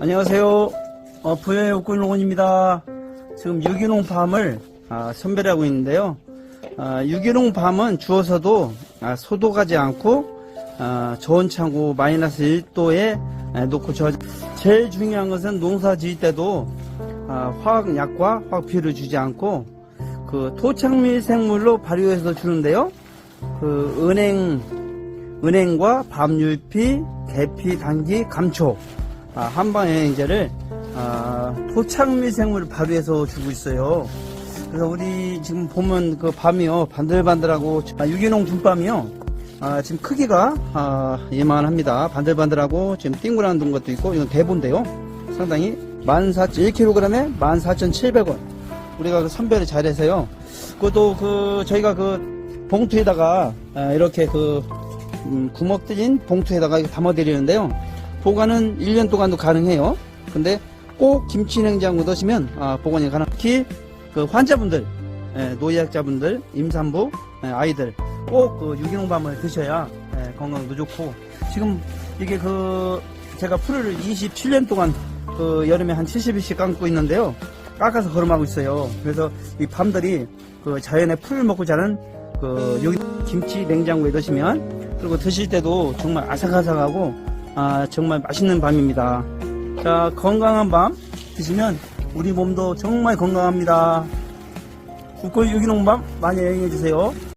안녕하세요. 어, 부여의 옥군농원입니다. 지금 유기농 밤을 아, 선별하고 있는데요. 아, 유기농 밤은 주워서도 아, 소독하지 않고 아, 저온 창고 마이너스 1도에 놓고 저 제일 중요한 것은 농사 지을 때도 아, 화학약과 화학비를 주지 않고 그 토착밀 생물로 발효해서 주는데요. 그 은행 은행과 밤율피, 계피, 단기, 감초 아, 한방영양제를 아, 토착미 생물을 발효해서 주고 있어요. 그래서 우리 지금 보면 그 밤이요 반들반들하고 아, 유기농 준밤이요. 아, 지금 크기가 아, 예만합니다. 반들반들하고 지금 띵그란 둥 것도 있고 이건 대본데요. 상당히 14,000 1kg에 14,700원. 우리가 그 선별을 잘해서요. 그것도 그 저희가 그 봉투에다가 아, 이렇게 그 음, 구멍 뚫린 봉투에다가 이렇게 담아 드리는데요. 보관은 1년 동안도 가능해요. 근데 꼭 김치 냉장고 넣으시면 아, 보관이 가능. 특히 그 환자분들, 예, 노약자분들, 임산부, 예, 아이들 꼭 그 유기농밤을 드셔야 예, 건강도 좋고 지금 이게 그 제가 풀을 27년 동안 그 여름에 한 70일씩 감고 있는데요. 깎아서 걸음하고 있어요. 그래서 이 밤들이 그 자연의 풀을 먹고 자는 그 여기 김치 냉장고에 넣으시면 그리고 드실 때도 정말 아삭아삭하고 아 정말 맛있는 밤입니다. 자 건강한 밤 드시면 우리 몸도 정말 건강합니다. 국골 유기농 밤 많이 애용해 주세요.